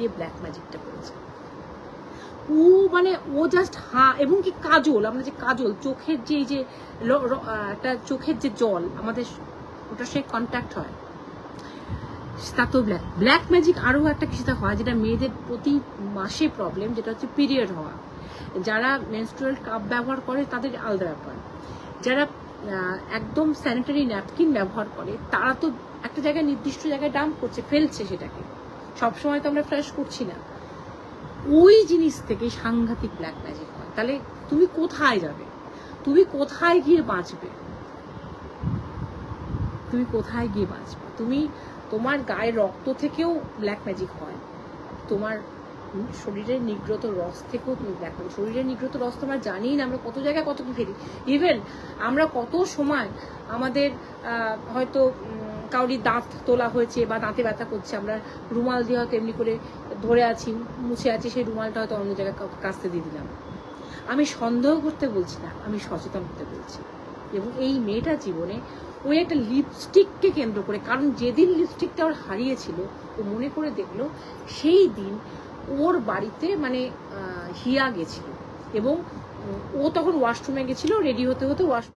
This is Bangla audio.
দিয়ে ব্ল্যাক ম্যাজিকটা করেছে। ও মানে ও জাস্ট হা, এবং কি কাজল, আমরা যে কাজল, চোখের যে যে একটা চোখের যে জল, আমাদের ওটার সে কন্ট্যাক্ট হয়। তাতেও ব্ল্যাক ব্ল্যাক ম্যাজিক আরও একটা কিছুতে হয় যেটা মেয়েদের প্রতি মাসে প্রবলেম যেটা হচ্ছে পিরিয়ড হওয়া। যারা মেনস্ট্রুয়াল কাপ ব্যবহার করে, তাদের আলাদা ব্যাপার। যারা একদম স্যানিটারি ন্যাপকিন ব্যবহার করে, তারা তো একটা জায়গায় নির্দিষ্ট জায়গায় ডাম্প করছে, ফেলছে সেটাকে। সবসময় তো আমরা ফ্রেশ করছি না। ওই জিনিস থেকে সাংঘাতিক ব্ল্যাক ম্যাজিক হয়। তাহলে তুমি কোথায় যাবে? তুমি কোথায় গিয়ে বাঁচবে? তুমি কোথায় গিয়ে বাঁচবে? তুমি তোমার গায়ের রক্ত থেকেও ব্ল্যাক ম্যাজিক হয়। তোমার শরীরের নিগ্রত রস থেকেও তুমি ব্ল্যাক ম্যাজিক শরীরের নিগ্রত রস তোমরা জানি না, আমরা কত জায়গায় কত কি ফেলি। ইভেন আমরা কত সময় আমাদের হয়তো উম, কাউরির দাঁত তোলা হয়েছে বা দাঁতে ব্যথা করছে আমরা রুমাল দিয়ে হয়তো এমনি করে ধরে আছি মুছে আছি সেই রুমালটা হয়তো অন্য জায়গায় কাছতে দিয়ে দিলাম। আমি সন্দেহ করতে বলছি না আমি সচেতন হতে বলছি। এবং এই মেয়েটা জীবনে ওই একটা লিপস্টিককে কেন্দ্র করে কারণ যেদিন লিপস্টিকটা ওর হারিয়েছিল ও মনে করে দেখল সেই দিন ওর বাড়িতে মানে হিয়া গেছিল। এবং ও তখন ওয়াশরুমে গেছিল রেডি হতে হতে ওয়াশ